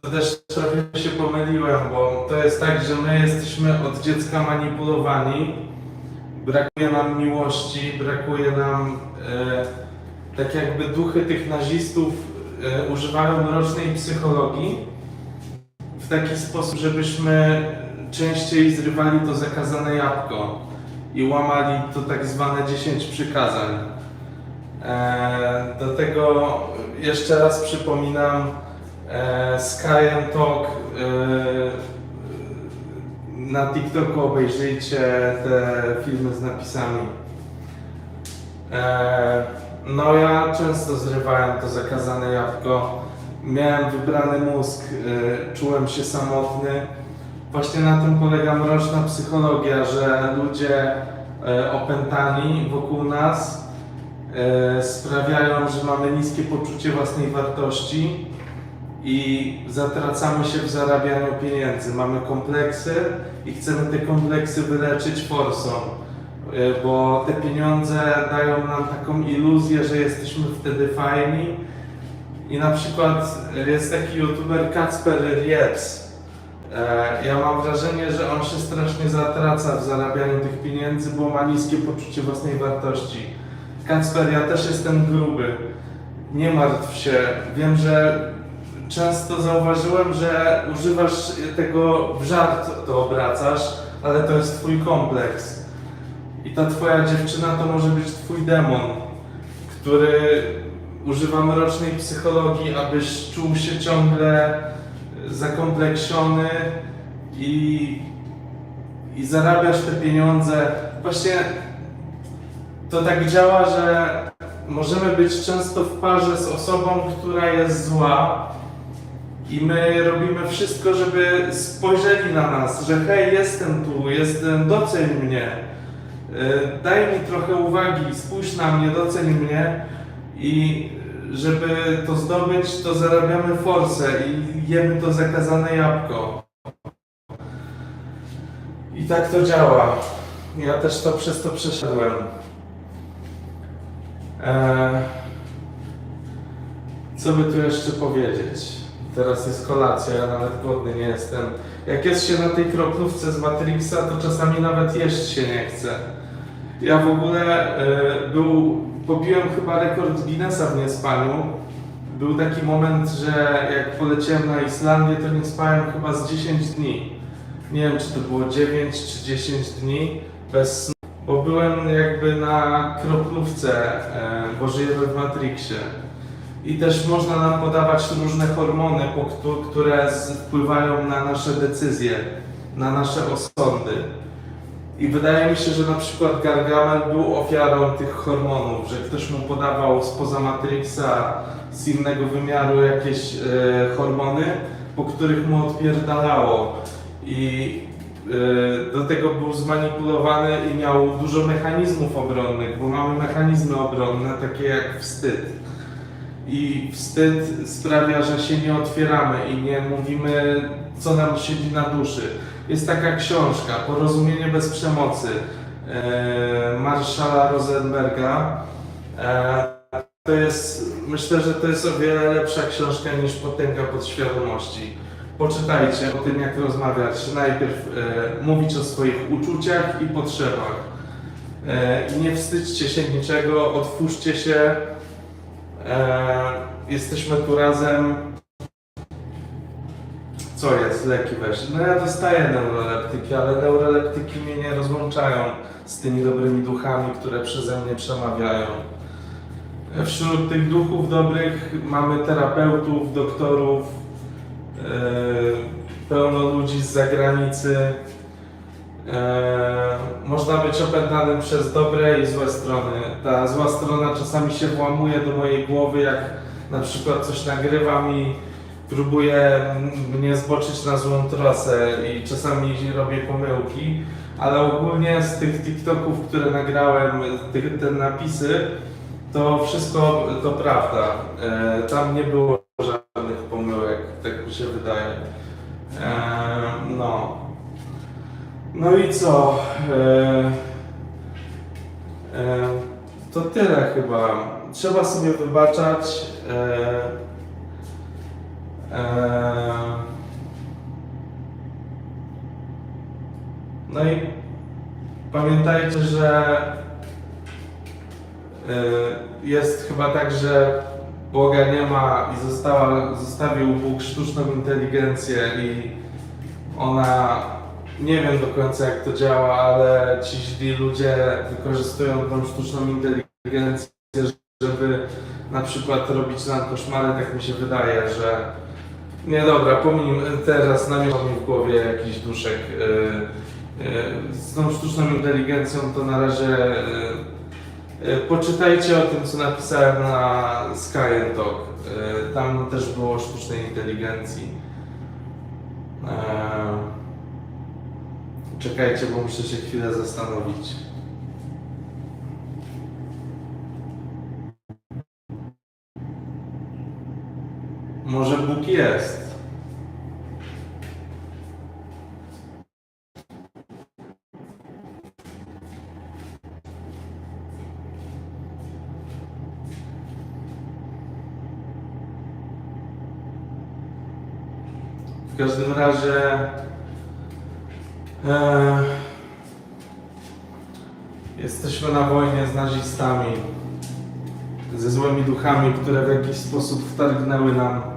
to też trochę się pomyliłem, bo to jest tak, że my jesteśmy od dziecka manipulowani. Brakuje nam miłości, brakuje nam e, tak jakby duchy tych nazistów e, używają mrocznej psychologii w taki sposób, żebyśmy częściej zrywali to zakazane jabłko i łamali to tak zwane 10 przykazań. E, do tego jeszcze raz przypominam Sky and Talk e, na TikToku obejrzyjcie te filmy z napisami. E, no ja często zrywałem to zakazane jabłko. Miałem wybrany mózg, e, czułem się samotny. Właśnie na tym polega mroczna psychologia, że ludzie e, opętani wokół nas e, sprawiają, że mamy niskie poczucie własnej wartości i zatracamy się w zarabianiu pieniędzy. Mamy kompleksy i chcemy te kompleksy wyleczyć forsą, e, bo te pieniądze dają nam taką iluzję, że jesteśmy wtedy fajni. I na przykład jest taki youtuber Kacper Riec. E, Ja mam wrażenie, że on się strasznie zatraca w zarabianiu tych pieniędzy, bo ma niskie poczucie własnej wartości. Kacper, ja też jestem gruby. Nie martw się. Wiem, że często zauważyłem, że używasz tego w żart, to obracasz, ale to jest twój kompleks. I ta twoja dziewczyna to może być twój demon, który używa mrocznej psychologii, abyś czuł się ciągle zakompleksiony i, i zarabiasz te pieniądze. Właśnie to tak działa, że możemy być często w parze z osobą, która jest zła i my robimy wszystko, żeby spojrzeli na nas, że hej, jestem tu, jestem, doceń mnie, Y, daj mi trochę uwagi, spójrz na mnie, doceń mnie i żeby to zdobyć, to zarabiamy forsę i jemy to zakazane jabłko. I tak to działa. Ja też to przez to przeszedłem. Eee, co by tu jeszcze powiedzieć? Teraz jest kolacja, ja nawet głodny nie jestem. Jak jest się na tej kroplówce z Matrixa, to czasami nawet jeść się nie chce. Ja w ogóle e, był, pobiłem chyba rekord Guinnessa w niespaniu. Był taki moment, że jak poleciałem na Islandię, to nie spałem chyba z 10 dni. Nie wiem, czy to było 9 czy 10 dni bez snu, bo byłem jakby na kroplówce, e, bo żyjemy w Matrixie. I też można nam podawać różne hormony, które wpływają na nasze decyzje, na nasze osądy. I wydaje mi się, że na przykład Gargamel był ofiarą tych hormonów, że ktoś mu podawał spoza Matrixa, z innego wymiaru jakieś e, hormony, po których mu odpierdalało. I e, do tego był zmanipulowany i miał dużo mechanizmów obronnych, bo mamy mechanizmy obronne, takie jak wstyd. I wstyd sprawia, że się nie otwieramy i nie mówimy, co nam siedzi na duszy. Jest taka książka, Porozumienie bez przemocy, e, Marszala Rosenberga. E, to jest, myślę, że to jest o wiele lepsza książka niż Potęga podświadomości. Poczytajcie o tym, jak rozmawiać. Najpierw e, mówić o swoich uczuciach i potrzebach. E, nie wstydźcie się niczego, otwórzcie się. E, jesteśmy tu razem. Co jest? Leki weź. No ja dostaję neuroleptyki, ale neuroleptyki mnie nie rozłączają z tymi dobrymi duchami, które przeze mnie przemawiają. Wśród tych duchów dobrych mamy terapeutów, doktorów, e, pełno ludzi z zagranicy. E, można być opętanym przez dobre i złe strony. Ta zła strona czasami się włamuje do mojej głowy, jak na przykład coś nagrywam i próbuje m- mnie zboczyć na złą trasę i czasami robię pomyłki, ale ogólnie z tych TikToków, które nagrałem, tych, te napisy, to wszystko to prawda. E, tam nie było żadnych pomyłek, tak mi się wydaje. E, no. No i co? E, e, to tyle chyba. Trzeba sobie wybaczać. E, e, no i pamiętajcie, że e, jest chyba tak, że Boga nie ma i została, zostawił Bóg sztuczną inteligencję i ona nie wiem do końca jak to działa, ale ci źli ludzie wykorzystują tą sztuczną inteligencję, żeby na przykład robić nam koszmary, tak mi się wydaje, że nie dobra, pomnij, teraz namieszał mi w głowie jakiś duszek. Yy, yy, z tą sztuczną inteligencją to na razie yy, poczytajcie o tym, co napisałem na Sky Talk. Tam też było sztucznej inteligencji. Yy, czekajcie, bo muszę się chwilę zastanowić. Może Bóg jest. W każdym razie jesteśmy na wojnie z nazistami, ze złymi duchami, które w jakiś sposób wtargnęły nam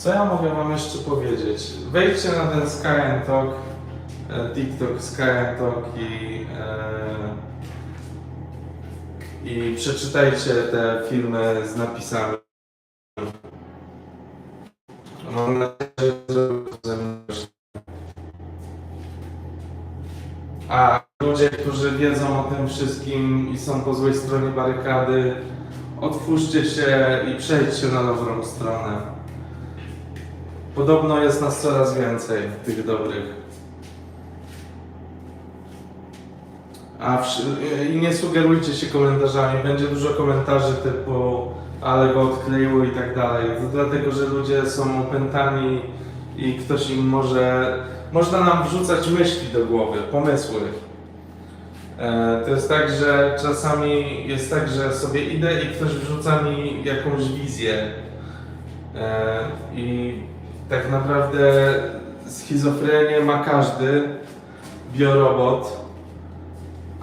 Co ja mogę wam jeszcze powiedzieć? Wejdźcie na ten Sky and Talk, e, TikTok Sky and Talk i, e, i przeczytajcie te filmy z napisami. Mam nadzieję, że. A ludzie, którzy wiedzą o tym wszystkim i są po złej stronie barykady, otwórzcie się i przejdźcie na dobrą stronę. Podobno jest nas coraz więcej, tych dobrych. A wszy- i nie sugerujcie się komentarzami. Będzie dużo komentarzy typu ale go odkleiło i tak dalej. To dlatego, że ludzie są opętani i ktoś im może... Można nam wrzucać myśli do głowy, pomysły. E, To jest tak, że czasami jest tak, że sobie idę i ktoś wrzuca mi jakąś wizję. E, I tak naprawdę schizofrenię ma każdy biorobot,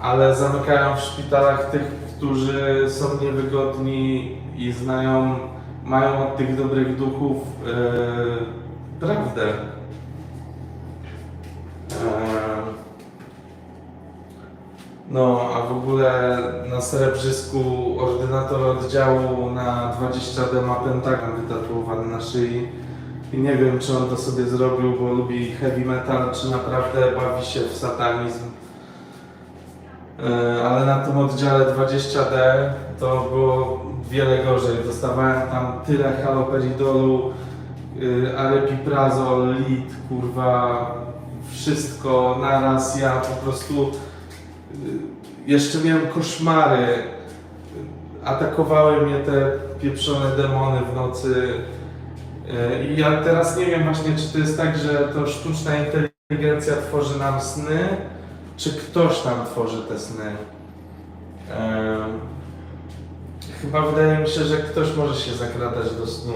ale zamykają w szpitalach tych, którzy są niewygodni i znają, mają od tych dobrych duchów e, prawdę. E, no, a w ogóle na Srebrzysku ordynator oddziału na 20D ma pentagram wytatuowany na szyi. I nie wiem, czy on to sobie zrobił, bo lubi heavy metal, czy naprawdę bawi się w satanizm. E, Ale na tym oddziale 20D to było wiele gorzej. Dostawałem tam tyle haloperidolu, y, aripiprazol, lit, kurwa, wszystko naraz. Ja po prostu y, jeszcze miałem koszmary. Atakowały mnie te pieprzone demony w nocy. E, I ja teraz nie wiem właśnie, czy to jest tak, że to sztuczna inteligencja tworzy nam sny, czy ktoś nam tworzy te sny. E, Chyba wydaje mi się, że ktoś może się zakradać do snu.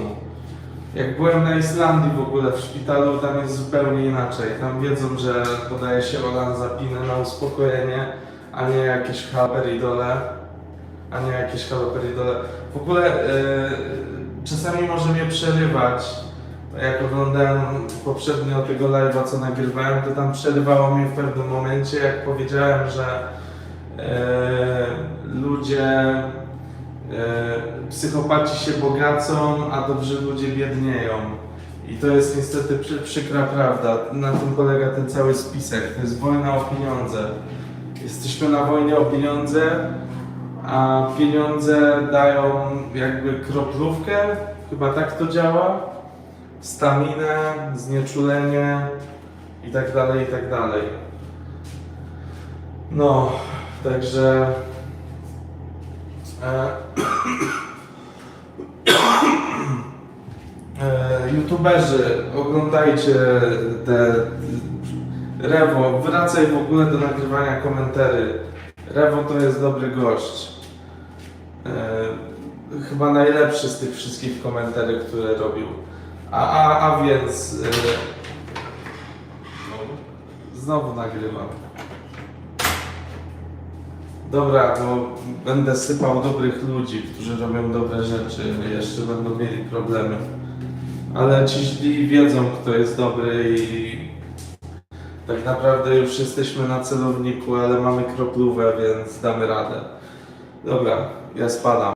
Jak byłem na Islandii w ogóle w szpitalu, tam jest zupełnie inaczej. Tam wiedzą, że podaje się olanzapinę na uspokojenie, a nie jakieś haloperidole. A nie jakieś haloperidole. W ogóle e, czasami może mnie przerywać. Jak oglądałem poprzednio tego live'a, co nagrywałem, to tam przerywało mnie w pewnym momencie, jak powiedziałem, że e, ludzie, e, psychopaci się bogacą, a dobrzy ludzie biednieją. I to jest niestety przy, przykra prawda. Na tym polega ten cały spisek. To jest wojna o pieniądze. Jesteśmy na wojnie o pieniądze, a pieniądze dają jakby kroplówkę, chyba tak to działa, staminę, znieczulenie i tak dalej, i tak dalej. No, także e, e, youtuberzy, oglądajcie te Rewo, wracaj w ogóle do nagrywania komentarzy. Rewo to jest dobry gość. E, chyba najlepszy z tych wszystkich komentarzy, które robił. A, a, a więc... y, Znowu nagrywam. Dobra, to będę sypał dobrych ludzi, którzy robią dobre rzeczy. Jeszcze będą mieli problemy. Ale ci źli wiedzą, kto jest dobry i tak naprawdę już jesteśmy na celowniku, ale mamy kroplówę, więc damy radę. Dobra, ja spadam.